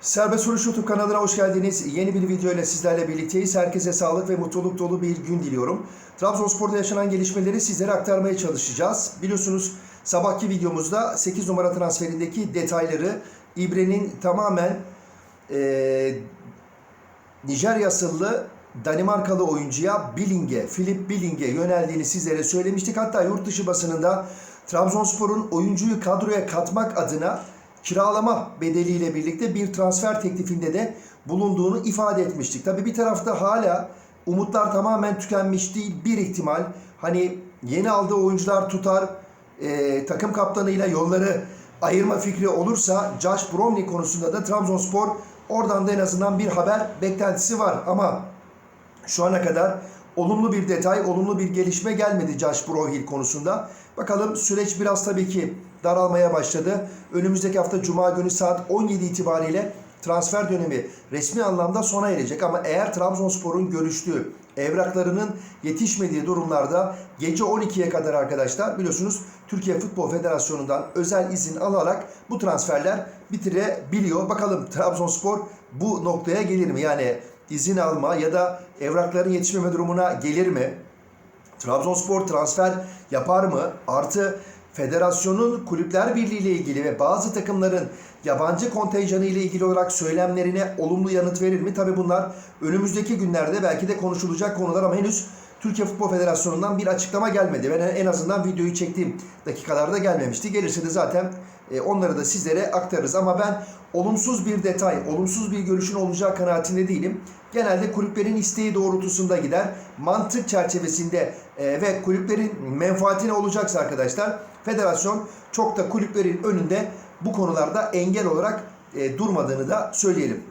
Serbest Vuruş YouTube kanalına hoş geldiniz. Yeni bir video ile sizlerle birlikteyiz. Herkese sağlık ve mutluluk dolu bir gün diliyorum. Trabzonspor'da yaşanan gelişmeleri sizlere aktarmaya çalışacağız. Biliyorsunuz sabahki videomuzda 8 numara transferindeki detayları İbre'nin tamamen eee Nijerya asıllı Danimarkalı oyuncuya Billing'e, Philip Billing'e yöneldiğini sizlere söylemiştik. Hatta yurt dışı basınında Trabzonspor'un oyuncuyu kadroya katmak adına kiralama bedeliyle birlikte bir transfer teklifinde de bulunduğunu ifade etmiştik. Tabii bir tarafta hala umutlar tamamen tükenmiş değil. Bir ihtimal hani yeni aldığı oyuncular tutar, e, takım kaptanıyla yolları ayırma fikri olursa Josh Bromley konusunda da Trabzonspor oradan da en azından bir haber beklentisi var. Ama şu ana kadar olumlu bir detay, olumlu bir gelişme gelmedi Josh Brohill konusunda. Bakalım süreç biraz tabii ki daralmaya başladı. Önümüzdeki hafta Cuma günü saat 17 itibariyle transfer dönemi resmi anlamda sona erecek. Ama eğer Trabzonspor'un görüştüğü evraklarının yetişmediği durumlarda gece 12'ye kadar arkadaşlar biliyorsunuz Türkiye Futbol Federasyonu'ndan özel izin alarak bu transferler bitirebiliyor. Bakalım Trabzonspor bu noktaya gelir mi? Yani izin alma ya da evrakların yetişmeme durumuna gelir mi? Trabzonspor transfer yapar mı? Artı federasyonun kulüpler birliği ile ilgili ve bazı takımların yabancı kontenjanı ile ilgili olarak söylemlerine olumlu yanıt verir mi? Tabi bunlar önümüzdeki günlerde belki de konuşulacak konular ama henüz Türkiye Futbol Federasyonu'ndan bir açıklama gelmedi. Ben en azından videoyu çektiğim dakikalarda gelmemişti. Gelirse de zaten e, onları da sizlere aktarırız. Ama ben olumsuz bir detay, olumsuz bir görüşün olacağı kanaatinde değilim. Genelde kulüplerin isteği doğrultusunda gider. Mantık çerçevesinde e, ve kulüplerin menfaatine olacaksa arkadaşlar federasyon çok da kulüplerin önünde bu konularda engel olarak e, durmadığını da söyleyelim.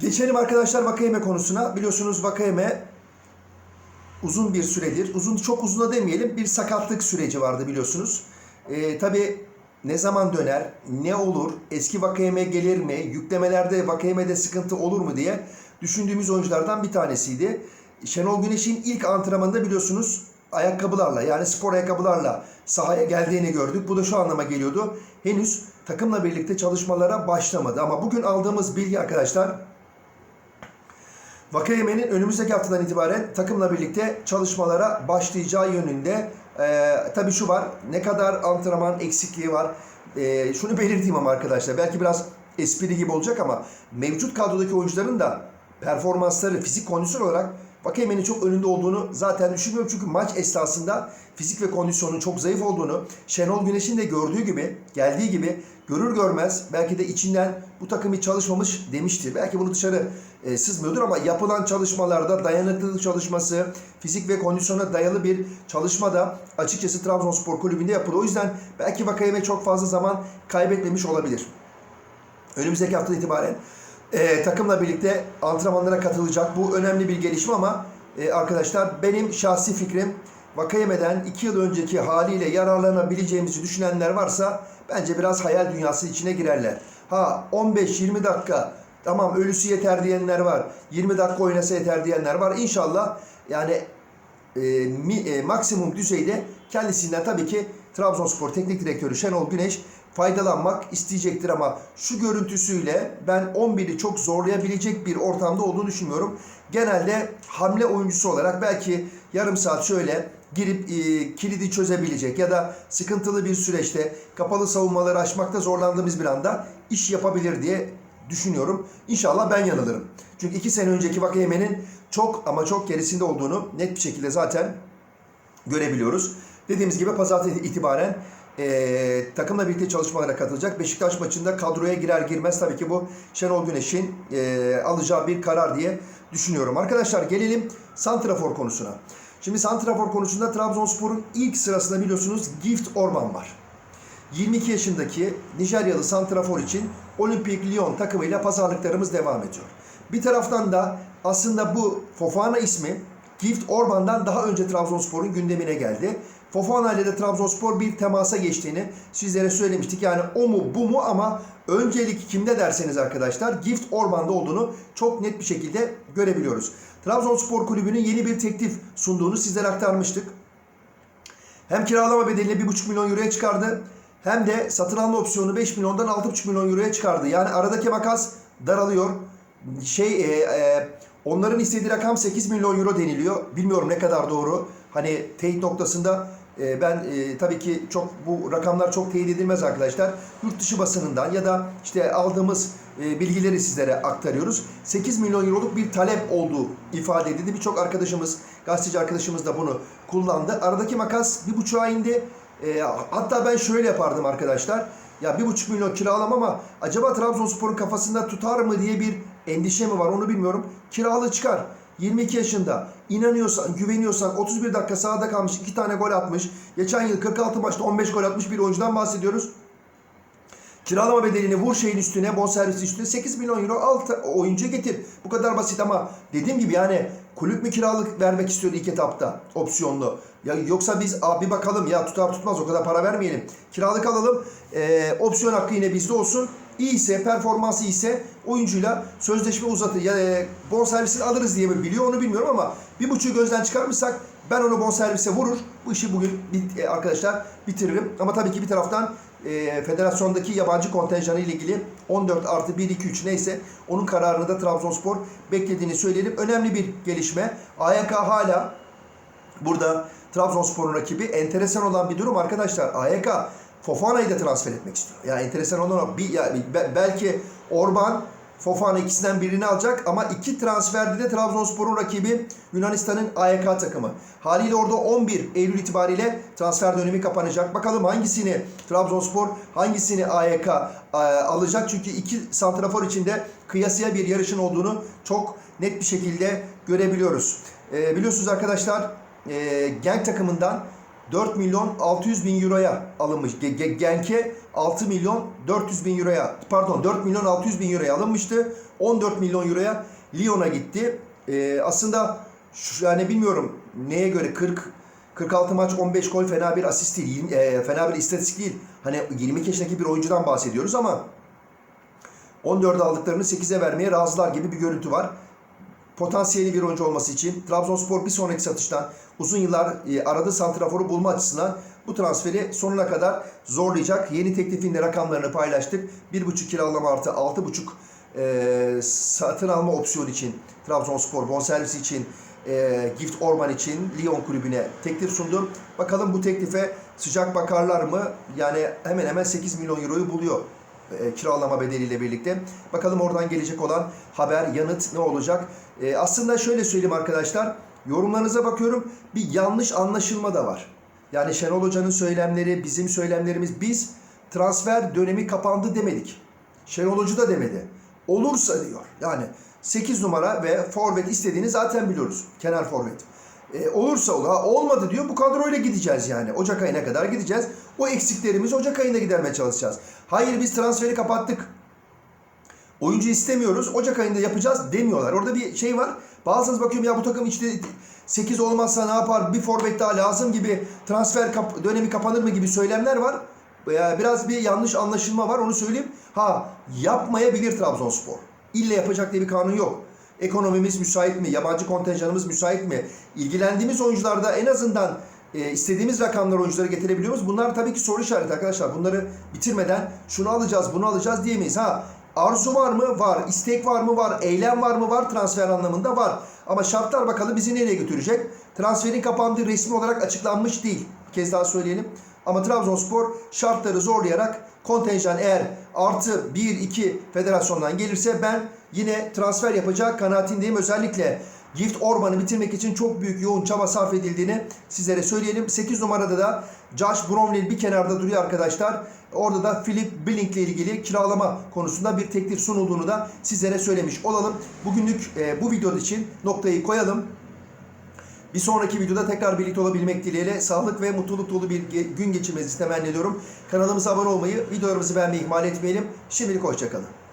Geçelim arkadaşlar Vakayeme konusuna. Biliyorsunuz Vakayeme uzun bir süredir, uzun çok uzun da demeyelim bir sakatlık süreci vardı biliyorsunuz. Ee, Tabi ne zaman döner, ne olur, eski Vakayeme gelir mi, yüklemelerde Vakayeme'de sıkıntı olur mu diye düşündüğümüz oyunculardan bir tanesiydi. Şenol Güneş'in ilk antrenmanında biliyorsunuz ayakkabılarla yani spor ayakkabılarla sahaya geldiğini gördük. Bu da şu anlama geliyordu. Henüz takımla birlikte çalışmalara başlamadı. Ama bugün aldığımız bilgi arkadaşlar Vakayeme'nin önümüzdeki haftadan itibaren takımla birlikte çalışmalara başlayacağı yönünde. Ee, tabii şu var, ne kadar antrenman eksikliği var. Ee, şunu belirteyim ama arkadaşlar, belki biraz espri gibi olacak ama mevcut kadrodaki oyuncuların da performansları, fizik kondisyon olarak Vakayeme'nin çok önünde olduğunu zaten düşünmüyorum. Çünkü maç esnasında fizik ve kondisyonun çok zayıf olduğunu Şenol Güneş'in de gördüğü gibi, geldiği gibi görür görmez belki de içinden bu takım hiç çalışmamış demiştir. Belki bunu dışarı e, sızmıyordur ama yapılan çalışmalarda dayanıklılık çalışması, fizik ve kondisyona dayalı bir çalışma da açıkçası Trabzonspor Kulübü'nde yapıldı. O yüzden belki Vakayeme çok fazla zaman kaybetmemiş olabilir. Önümüzdeki hafta itibaren e, takımla birlikte antrenmanlara katılacak. Bu önemli bir gelişme ama e, arkadaşlar benim şahsi fikrim Vakayeme'den 2 yıl önceki haliyle yararlanabileceğimizi düşünenler varsa bence biraz hayal dünyası içine girerler. Ha 15-20 dakika tamam ölüsü yeter diyenler var. 20 dakika oynasa yeter diyenler var. İnşallah yani e, mi, e, maksimum düzeyde kendisinden tabii ki Trabzonspor Teknik Direktörü Şenol Güneş faydalanmak isteyecektir ama şu görüntüsüyle ben 11'i çok zorlayabilecek bir ortamda olduğunu düşünmüyorum. Genelde hamle oyuncusu olarak belki yarım saat şöyle girip e, kilidi çözebilecek ya da sıkıntılı bir süreçte kapalı savunmaları aşmakta zorlandığımız bir anda iş yapabilir diye düşünüyorum. İnşallah ben yanılırım. Çünkü iki sene önceki Vakayeme'nin çok ama çok gerisinde olduğunu net bir şekilde zaten görebiliyoruz. Dediğimiz gibi pazartesi itibaren e, takımla birlikte çalışmalara katılacak. Beşiktaş maçında kadroya girer girmez tabii ki bu Şenol Güneş'in e, alacağı bir karar diye düşünüyorum. Arkadaşlar gelelim Santrafor konusuna. Şimdi Santrafor konusunda Trabzonspor'un ilk sırasında biliyorsunuz Gift Orman var. 22 yaşındaki Nijeryalı Santrafor için Olimpik Lyon takımıyla pazarlıklarımız devam ediyor. Bir taraftan da aslında bu Fofana ismi Gift Orban'dan daha önce Trabzonspor'un gündemine geldi. Fofana ile de Trabzonspor bir temasa geçtiğini sizlere söylemiştik. Yani o mu bu mu ama öncelik kimde derseniz arkadaşlar Gift Orban'da olduğunu çok net bir şekilde görebiliyoruz. Trabzonspor Kulübü'nün yeni bir teklif sunduğunu sizlere aktarmıştık. Hem kiralama bedelini 1,5 milyon euroya çıkardı hem de satın alma opsiyonu 5 milyondan 6,5 milyon euroya çıkardı. Yani aradaki makas daralıyor. Şey e, e, onların istediği rakam 8 milyon euro deniliyor. Bilmiyorum ne kadar doğru. Hani teyit noktasında e, ben e, tabii ki çok bu rakamlar çok teyit edilmez arkadaşlar. Yurt dışı basınından ya da işte aldığımız e, bilgileri sizlere aktarıyoruz. 8 milyon euroluk bir talep olduğu ifade edildi. Birçok arkadaşımız, gazeteci arkadaşımız da bunu kullandı. Aradaki makas bir buçuğa indi. E, hatta ben şöyle yapardım arkadaşlar. Ya bir buçuk milyon kiralam ama acaba Trabzonspor'un kafasında tutar mı diye bir endişe mi var onu bilmiyorum. Kiralı çıkar. 22 yaşında inanıyorsan, güveniyorsan 31 dakika sahada kalmış 2 tane gol atmış. Geçen yıl 46 maçta 15 gol atmış bir oyuncudan bahsediyoruz. Kiralama bedelini vur şeyin üstüne, bonservis üstüne 8 milyon euro al oyuncu getir. Bu kadar basit ama dediğim gibi yani kulüp mü kiralık vermek istiyordu ilk etapta opsiyonlu. Ya yoksa biz abi bakalım ya tutar tutmaz o kadar para vermeyelim. Kiralık alalım. Ee, opsiyon hakkı yine bizde olsun. İyi ise, performansı iyiyse oyuncuyla sözleşme uzatır. Ya e, bonservisini alırız diye mi biliyor onu bilmiyorum ama bir buçuğu gözden çıkarmışsak ben onu bonservise vurur. Bu işi bugün bit- e, arkadaşlar bitiririm. Ama tabii ki bir taraftan e, federasyondaki yabancı kontenjanı ile ilgili 14 artı 1, 2, 3 neyse onun kararını da Trabzonspor beklediğini söyleyelim. Önemli bir gelişme. AYK hala burada Trabzonspor'un rakibi enteresan olan bir durum arkadaşlar. AYK Fofana'yı da transfer etmek istiyor. Yani enteresan olan o. Bir, yani be- belki Orban Fofana ikisinden birini alacak ama iki transferde de Trabzonspor'un rakibi Yunanistan'ın AYK takımı. Haliyle orada 11 Eylül itibariyle transfer dönemi kapanacak. Bakalım hangisini Trabzonspor, hangisini AYK e, alacak? Çünkü iki santrafor içinde kıyasıya bir yarışın olduğunu çok net bir şekilde görebiliyoruz. E, biliyorsunuz arkadaşlar e, Genk takımından 4 milyon 600 bin euroya alınmış. Ge- Genk'e 6 milyon 400 bin euroya pardon 4 milyon 600 bin euroya alınmıştı. 14 milyon euroya Lyon'a gitti. Ee, aslında şu, yani bilmiyorum neye göre 40 46 maç 15 gol fena bir asist değil. yirmi- e, fena bir istatistik değil. Hani 22 yaşındaki bir oyuncudan bahsediyoruz ama 14 aldıklarını 8'e vermeye razılar gibi bir görüntü var potansiyeli bir oyuncu olması için Trabzonspor bir sonraki satıştan uzun yıllar e, aradığı santraforu bulma açısından bu transferi sonuna kadar zorlayacak. Yeni teklifin de rakamlarını paylaştık. 1.5 kiralama artı 6.5 e, satın alma opsiyonu için Trabzonspor bonservisi için e, Gift Orman için Lyon kulübüne teklif sundu. Bakalım bu teklife sıcak bakarlar mı? Yani hemen hemen 8 milyon euroyu buluyor e, kiralama bedeliyle birlikte. Bakalım oradan gelecek olan haber, yanıt ne olacak? E, aslında şöyle söyleyeyim arkadaşlar. Yorumlarınıza bakıyorum. Bir yanlış anlaşılma da var. Yani Şenol Hoca'nın söylemleri, bizim söylemlerimiz biz transfer dönemi kapandı demedik. Şenol Hoca da demedi. Olursa diyor. Yani 8 numara ve forvet istediğini zaten biliyoruz. Kenar forvet. E, olursa olur. Ha, olmadı diyor. Bu kadroyla gideceğiz yani. Ocak ayına kadar gideceğiz. O eksiklerimizi Ocak ayında gidermeye çalışacağız. Hayır biz transferi kapattık. Oyuncu istemiyoruz. Ocak ayında yapacağız demiyorlar. Orada bir şey var. Bazınız bakıyorum ya bu takım işte 8 olmazsa ne yapar? Bir forvet daha lazım gibi transfer kap- dönemi kapanır mı gibi söylemler var. Ya Biraz bir yanlış anlaşılma var onu söyleyeyim. Ha yapmayabilir Trabzonspor. İlle yapacak diye bir kanun yok. Ekonomimiz müsait mi? Yabancı kontenjanımız müsait mi? İlgilendiğimiz oyuncularda en azından e, istediğimiz rakamlar oyuncuları getirebiliyor muyuz? Bunlar tabii ki soru işareti arkadaşlar. Bunları bitirmeden şunu alacağız, bunu alacağız diyemeyiz. Ha arzu var mı? Var. İstek var mı? Var. Eylem var mı? Var. Transfer anlamında var. Ama şartlar bakalım bizi nereye götürecek? Transferin kapandığı resmi olarak açıklanmış değil. Bir kez daha söyleyelim. Ama Trabzonspor şartları zorlayarak kontenjan eğer artı 1-2 federasyondan gelirse ben yine transfer yapacak kanaatindeyim. Özellikle Gift Orban'ı bitirmek için çok büyük yoğun çaba sarf edildiğini sizlere söyleyelim. 8 numarada da Josh Bromley bir kenarda duruyor arkadaşlar. Orada da Philip Blink ile ilgili kiralama konusunda bir teklif sunulduğunu da sizlere söylemiş olalım. Bugünlük e, bu video için noktayı koyalım. Bir sonraki videoda tekrar birlikte olabilmek dileğiyle sağlık ve mutluluk dolu bir gün geçirmenizi temenni ediyorum. Kanalımıza abone olmayı, videolarımızı beğenmeyi ihmal etmeyelim. Şimdilik hoşçakalın.